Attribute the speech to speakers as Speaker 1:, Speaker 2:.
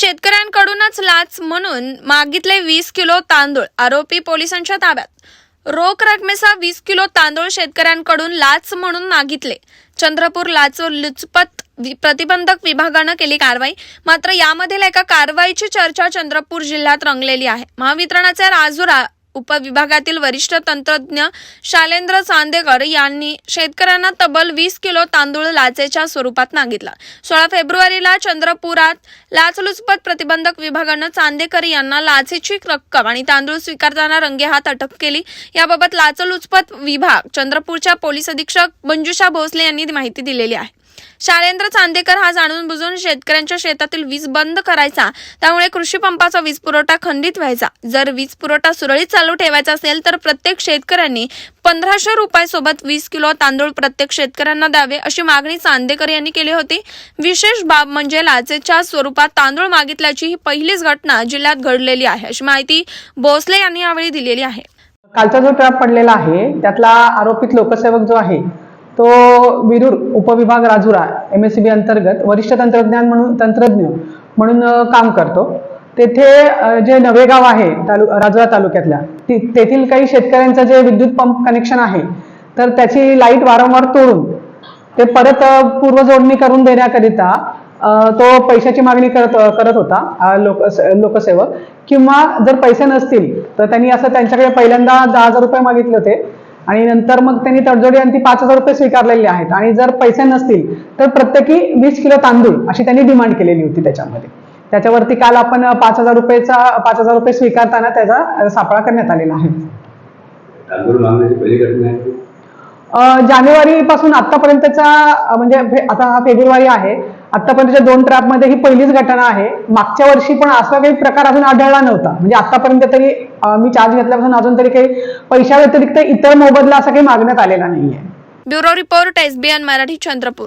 Speaker 1: शेतकऱ्यांकडूनच लाच म्हणून मागितले वीस किलो तांदूळ आरोपी पोलिसांच्या ताब्यात. रोख रकमेचा वीस किलो तांदूळ शेतकऱ्यांकडून लाच म्हणून मागितले. चंद्रपूर लाच लुचपत वि- प्रतिबंधक विभागानं केली कारवाई. मात्र यामधील एका कारवाईची चर्चा चंद्रपूर जिल्ह्यात रंगलेली आहे. महावितरणाचे राजुरा उपविभागातील वरिष्ठ तंत्रज्ञ शालेंद्र चांदेकर यांनी शेतकऱ्यांना तब्बल वीस किलो तांदूळ लाचेच्या स्वरूपात मागितला सोळा फेब्रुवारीला चंद्रपुरात लाचलुचपत प्रतिबंधक विभागानं चांदेकर यांना लाचेची रक्कम आणि तांदूळ स्वीकारताना रंगेहात अटक केली. याबाबत लाचलुचपत विभाग चंद्रपूरच्या पोलीस अधीक्षक मंजुषा भोसले यांनी माहिती दिलेली आहे. शालेंद्र चांदेकर हा जाणून बुजून शेतकऱ्यांच्या शेतातील वीज बंद करायचा. त्यामुळे कृषी पंपाचा वीज पुरवठा खंडित व्हायचा. जर वीज पुरवठा सुरळीत चालू ठेवायचा असेल तर प्रत्येक शेतकऱ्यांनी पंधराशे रुपयासोबत वीस किलो तांदूळ प्रत्येक शेतकऱ्यांना द्यावे अशी मागणी चांदेकर यांनी केली होती. विशेष बाब म्हणजे लाचेच्या स्वरूपात तांदूळ मागितल्याची ही पहिलीच घटना जिल्ह्यात घडलेली आहे अशी माहिती भोसले यांनी यावेळी दिलेली आहे.
Speaker 2: कालचा जो ट्रॅप पडलेला आहे त्यातला आरोपित लोकसेवक जो आहे तो विरूर उपविभाग Rajura M S C B अंतर्गत वरिष्ठ तंत्रज्ञान म्हणून तंत्रज्ञ म्हणून काम करतो. तेथे जे नवेगाव आहे तालु राजुरा तालुक्यातल्या तेथील काही शेतकऱ्यांचं जे विद्युत पंप कनेक्शन आहे तर त्याची लाइट वारंवार तोडून ते परत पूर्वजोडणी करून देण्याकरिता तो पैशाची मागणी करत करत होता लोक लोकसेवक. किंवा जर पैसे नसतील तर त्यांनी असं त्यांच्याकडे पहिल्यांदा दहा हजार रुपये मागितले होते. आणि नंतर मग त्यांनी तडजोडी आणि ती पाच हजार रुपये स्वीकारलेले आहेत. आणि जर पैसे नसतील तर प्रत्येकी वीस किलो तांदूळ अशी त्यांनी डिमांड केलेली होती त्याच्यामध्ये. त्याच्यावरती काल आपण पाच हजार रुपयेचा पाच हजार रुपये स्वीकारताना त्याचा सापळा करण्यात आलेला आहे. जानेवारी पासून आतापर्यंतचा म्हणजे आता हा फेब्रुवारी आहे. आतापर्यंतच्या दोन ट्रॅपमध्ये ही पहिलीच घटना आहे. मागच्या वर्षी पण असा काही प्रकार अजून आढळला नव्हता. म्हणजे आतापर्यंत तरी मी चार्ज घेतल्यापासून अजून तरी काही पैशा व्यतिरिक्त इतर मोबदला असा काही मागण्यात आलेला नाहीये.
Speaker 1: Bureau report SBN Marathi Chandrapur.